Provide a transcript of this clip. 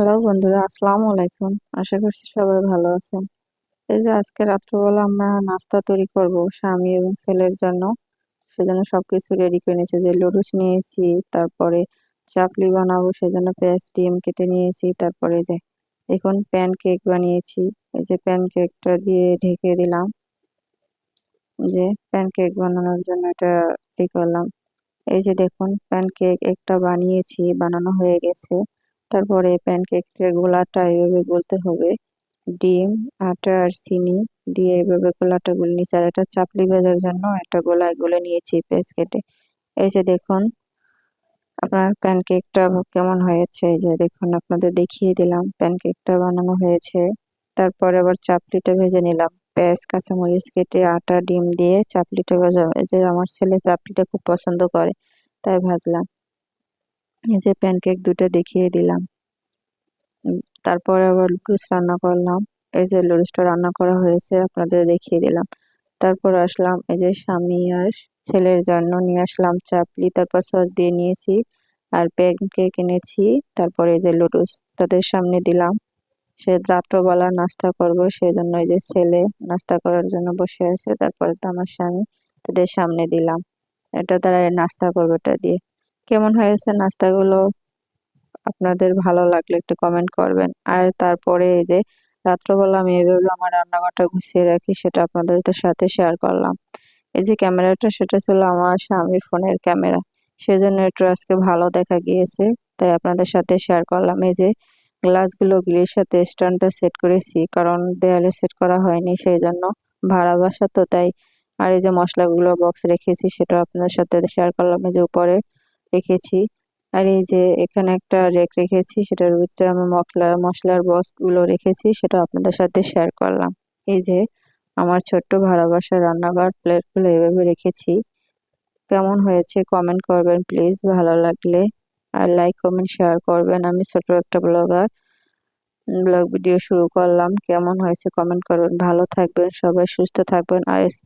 Hello বন্ধুরা, আসসালামু আলাইকুম। আশা করছি সবাই ভালো আছেন। এই যে আজকে রাত্রবেলা আমরা নাস্তা তৈরি করব স্বামী এবং ছেলের জন্য। সেজন্য সব কিছু রেডি করে নিয়েছি। যে লুডুস নিয়েছি, তারপরে চাপলি বানাবো, সেজন্য পেঁয়াজ, ডিম কেটে নিয়েছি, তারপরে যে এখন প্যান কেক বানিয়েছি। এই যে প্যান কেকটা দিয়ে ঢেকে দিলাম। যে প্যান কেক বানানোর জন্য এটা ই করলাম। এই যে দেখুন প্যান কেক একটা বানিয়েছি, বানানো হয়ে গেছে। তারপরে প্যানকেকের গোলাটা এভাবে গুলতে হবে। ডিম, আটা আর চিনি দিয়ে এভাবে গোলাটা গুলে নিয়েছি। আর একটা চাপলি ভাজার জন্য একটা গোলায় গুলে নিয়েছি পেঁয়াজ কেটে এই যে দেখুন, আপনার প্যানকেকটা কেমন হয়েছে? এই যে দেখুন, আপনাদের দেখিয়ে দিলাম প্যানকেকটা বানানো হয়েছে। তারপরে আবার চাপলিটা ভেজে নিলাম। পেঁয়াজ, কাঁচামরিচ কেটে আটা, ডিম দিয়ে চাপলিটা ভাজা। এই যে আমার ছেলে চাপলিটা খুব পছন্দ করে, তাই ভাজলাম। এই যে প্যানকেক দুটো দেখিয়ে দিলাম। তারপরে আবার লুডুস রান্না করলাম। এই যে লুডুসটা রান্না করা হয়েছে, আপনাদের দেখিয়ে দিলাম। তারপর আসলাম এই যে স্বামী আর ছেলের জন্য নিয়ে আসলাম চাপলি তারপর সস দিয়ে নিয়েছি আর প্যানকেক এনেছি। তারপরে এই যে লুডুস তাদের সামনে দিলাম। সে রাত্রবেলা নাস্তা করব, সেজন্য এই যে ছেলে নাস্তা করার জন্য বসে আছে। তারপরে তো আমার স্বামী তাদের সামনে দিলাম। এটা তারা নাস্তা করবে এটা দিয়ে। কেমন হয়েছে নাস্তাগুলো? আপনাদের ভালো লাগলে একটু কমেন্ট করবেন। আর তারপরে এই যে রাত্রবেলা আমি এভাবে আমার রান্নাঘরটা গুছিয়ে রাখি, সেটা আপনাদের সাথে শেয়ার করলাম। এই যে ক্যামেরাটা, সেটা ছিল আমার স্বামীর ফোনের ক্যামেরা। সেজন্য একটু আজকে ভালো দেখা গিয়েছে। তাই আপনাদের সাথে শেয়ার করলাম। এই যে গ্লাসগুলো গ্রিলের সাথে স্ট্যান্ডটা সেট করেছি, কারণ দেয়ালে সেট করা হয়নি সেই জন্য ভাড়া বাসা তো তাই। আর এই যে মশলাগুলো বক্স রেখেছি সেটা আপনাদের সাথে শেয়ার করলাম। এই যে উপরে রেখেছি। আর এই যে এখানে একটা রেক রেখেছি, সেটার ভিতরে আমি মশলা মশলার বক্সগুলো রেখেছি, সেটা আপনাদের সাথে শেয়ার করলাম। এই যে আমার ছোট্ট ভাড়া বাসার রান্নাঘর প্লেটগুলো এভাবে রেখেছি। কেমন হয়েছে কমেন্ট করবেন প্লিজ ভালো লাগলে। আর লাইক কমেন্ট শেয়ার করবেন। আমি ছোট একটা ব্লগার ব্লগ ভিডিও শুরু করলাম। কেমন হয়েছে কমেন্ট করবেন। ভালো থাকবেন সবাই, সুস্থ থাকবেন। আর এস